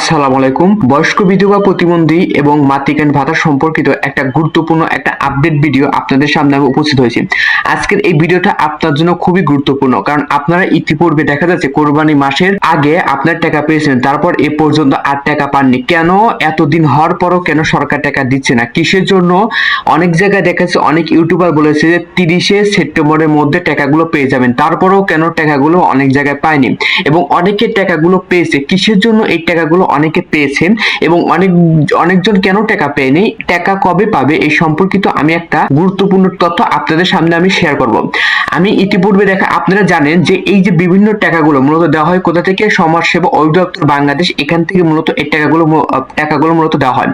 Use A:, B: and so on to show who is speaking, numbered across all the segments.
A: আসসালামু আলাইকুম। বয়স্ক বিধবা প্রতিবন্ধী এবং মাতৃকালীন ভাতা সম্পর্কিত একটা গুরুত্বপূর্ণ একটা আপডেট ভিডিও আপনাদের সামনে আমি উপস্থিত হয়েছি। আজকের এই ভিডিওটা আপনার জন্য খুবই গুরুত্বপূর্ণ, কারণ আপনারা ইতিপূর্বে দেখা যাচ্ছে কোরবানি মাসের আগে আপনার টাকা পেয়েছেন তারপর এ পর্যন্ত আর টাকা পাননি। কেন? এতদিন হওয়ার পরও কেন সরকার টাকা দিচ্ছে না? কিসের জন্য? অনেক জায়গায় দেখা যাচ্ছে অনেক ইউটিউবার বলেছে যে তিরিশে সেপ্টেম্বরের মধ্যে টাকাগুলো পেয়ে যাবেন, তারপরেও কেন টাকাগুলো অনেক জায়গায় পায়নি? এবং অনেকে টাকাগুলো পেয়েছে, কিসের জন্য এই টাকাগুলো অনেকে পেয়েছেন এবং অনেক, অনেকজন কেন টাকা পেয়নি? টাকা কবে পাবে? এই সম্পর্কিত আমি একটা গুরুত্বপূর্ণ তথ্য আপনাদের সামনে আমি শেয়ার করব। আমি ইতিপূর্বে দেখা, আপনারা জানেন যে এই যে বিভিন্ন টাকাগুলো মূলত দেওয়া হয় কোথা থেকে? সমাজসেবা অধিদপ্তর বাংলাদেশ, এখান থেকে মূলত এই টাকাগুলো টাকাগুলো মূলত দেওয়া হয়।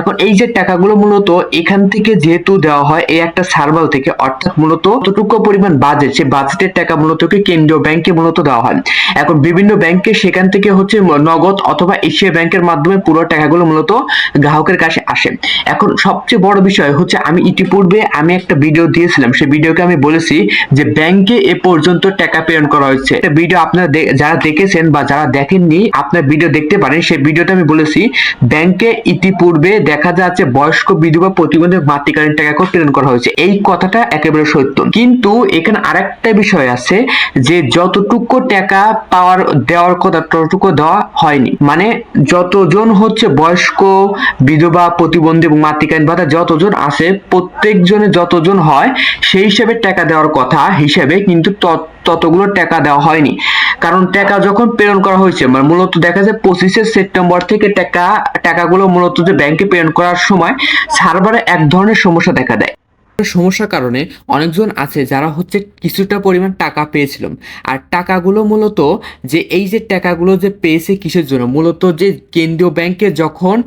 A: এখন এই যে টাকাগুলো মূলত এখান থেকে যেহেতু দেওয়া হয়, এই একটা সার্ভাল থেকে, অর্থাৎ মূলত যতটুকু পরিমাণ বাজেট সে বাজেটের টাকা মূলত কেন্দ্রীয় ব্যাংকে মূলত দেওয়া হয়। এখন বিভিন্ন ব্যাংকে সেখান থেকে হচ্ছে নগদ অথবা এশিয়া ব্যাংকের মাধ্যমে পুরো টাকাগুলো মূলত গ্রাহকের কাছে আসে। এখন সবচেয়ে বড় বিষয় হচ্ছে আমি ইতিপূর্বে আমি একটা ভিডিও দিয়েছিলাম, সেই ভিডিওকে আমি বলেছি যে ব্যাংকে এ পর্যন্ত টাকা প্রেরণ করা হচ্ছে একটা ভিডিও আপনারা যারা দেখেছেন বা যারা দেখেননি, আপনার ভিডিও দেখতে পারেন। সেই ভিডিওটা আমি বলেছি, ব্যাংকে ইতিপূর্বে দেখা যাচ্ছে বয়স্ক বিধবা প্রতিবন্ধক মাতৃকালীন টাকা করে প্রেরণ করা হয়েছে। এই কথাটা একেবারে সত্য। কিন্তু এখানে আরেকটা বিষয় আছে যে যতটুকু টাকা পাওয়ার দেওয়ার কথা ততটুকু দেওয়া হয়নি। মানে যতজন হচ্ছে বয়স্ক, বিধবা, প্রতিবন্ধী এবং মাতৃকালীন ভাতা যতজন আছে, প্রত্যেকজনে যতজন হয়, সেই হিসেবে টাকা দেওয়ার কথা হিসেবে কিন্তু তত- ততগুলো টাকা দেওয়া হয়নি। কারণ টাকা যখন প্রেরণ করা হয়েছে মানে মূলত দেখা যায় পঁচিশে সেপ্টেম্বর থেকে টাকা টাকাগুলো মূলত যে ব্যাংকে প্রেরণ করার সময়, সার্ভারে এক ধরনের সমস্যা দেখা দেয়। সমস্যার কারণে অনেকজন আছে যারা হচ্ছে কিছুটা পরিমাণ টাকা পেয়েছিলাম। আর টাকাগুলো মূলত যে এই যে টাকাগুলো যে পেয়েছে কিসের জন্য? মূলত যে কেন্দ্রীয় ব্যাংকে যখন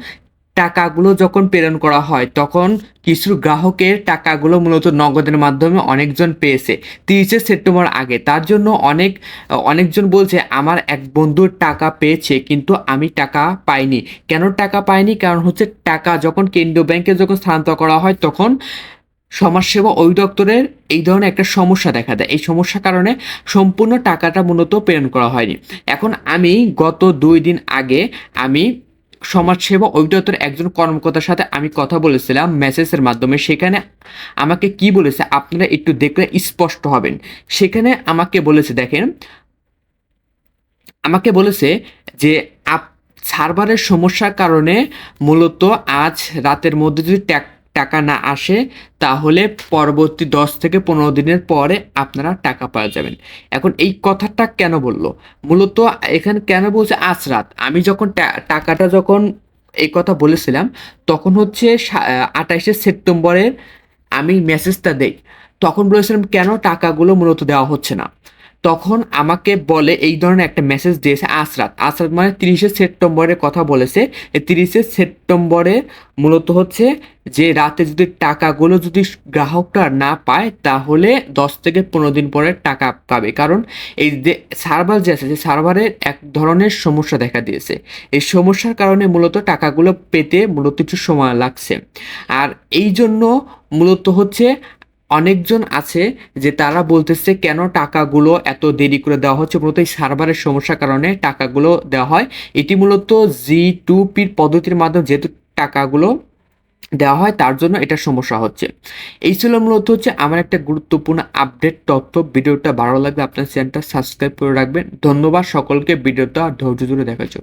A: টাকাগুলো যখন প্রেরণ করা হয়, তখন কিছু গ্রাহকের টাকাগুলো মূলত নগদের মাধ্যমে অনেকজন পেয়েছে। তিরিশে সেপ্টেম্বর আগে। তার জন্য অনেক, অনেকজন বলছে, আমার এক বন্ধুর টাকা পেয়েছে, কিন্তু আমি টাকা পাইনি। কেন টাকা পাইনি? কারণ হচ্ছে টাকা যখন কেন্দ্রীয় ব্যাংকে যখন স্থানান্তর করা হয়, তখন সমাজসেবা অধিদপ্তরের এই ধরনের একটা সমস্যা দেখা দেয়। এই সমস্যার কারণে সম্পূর্ণ টাকাটা মূলত প্রেরণ করা হয়নি। এখন আমি গত দুই দিন আগে আমি সমাজসেবা অধিদপ্তরের একজন কর্মকর্তার সাথে আমি কথা বলেছিলাম মেসেজের মাধ্যমে। সেখানে আমাকে কি বলেছে আপনারা একটু দেখলে স্পষ্ট হবেন। সেখানে আমাকে বলেছে, দেখেন, আমাকে বলেছে যে আপ সার্ভারের সমস্যার কারণে মূলত আজ রাতের মধ্যে যদি ট্যাক- টাকা না আসে, তাহলে পরবর্তী দশ থেকে পনেরো দিনের পরে আপনারা টাকা পাওয়া যাবেন। এখন এই কথাটা কেন বলল? মূলত এখানে কেন বলছে আজ রাত আমি যখন টাকাটা যখন এই কথা বলেছিলাম, তখন হচ্ছে আঠাইশে সেপ্টেম্বরের আমি মেসেজটা দেই। তখন বলেছিলাম, কেন টাকাগুলো মূলত দেওয়া হচ্ছে না? তখন আমাকে বলে এই ধরনের একটা মেসেজ দিয়েছে আসরাত। আসরাত মানে তিরিশে সেপ্টেম্বরের কথা বলেছে। তিরিশে সেপ্টেম্বরে মূলত হচ্ছে যে রাতে যদি টাকাগুলো যদি গ্রাহকটা না পায়, তাহলে দশ থেকে পনেরো দিন পরে টাকা পাবে। কারণ এই যে সার্ভার যে আছে, যে সার্ভারের এক ধরনের সমস্যা দেখা দিয়েছে। এই সমস্যার কারণে মূলত টাকাগুলো পেতে মূলত কিছু সময় লাগছে। আর এই জন্য মূলত হচ্ছে অনেকজন আছে যে তারা বলতেছে, কেন টাকাগুলো এত দেরি করে দেওয়া হচ্ছে? মূলত এই সার্ভারের সমস্যার কারণে টাকাগুলো দেওয়া হয়। এটি মূলত জি টু পির পদ্ধতির মাধ্যমে যেহেতু টাকাগুলো দেওয়া হয়, তার জন্য এটা সমস্যা হচ্ছে। এই ছিল মূলত হচ্ছে আমার একটা গুরুত্বপূর্ণ আপডেট তথ্য। ভিডিওটা ভালো লাগলে আপনার চ্যানেলটা সাবস্ক্রাইব করে রাখবেন। ধন্যবাদ সকলকে। ভিডিওটা ধৈর্য ধরে দেখার জন্য।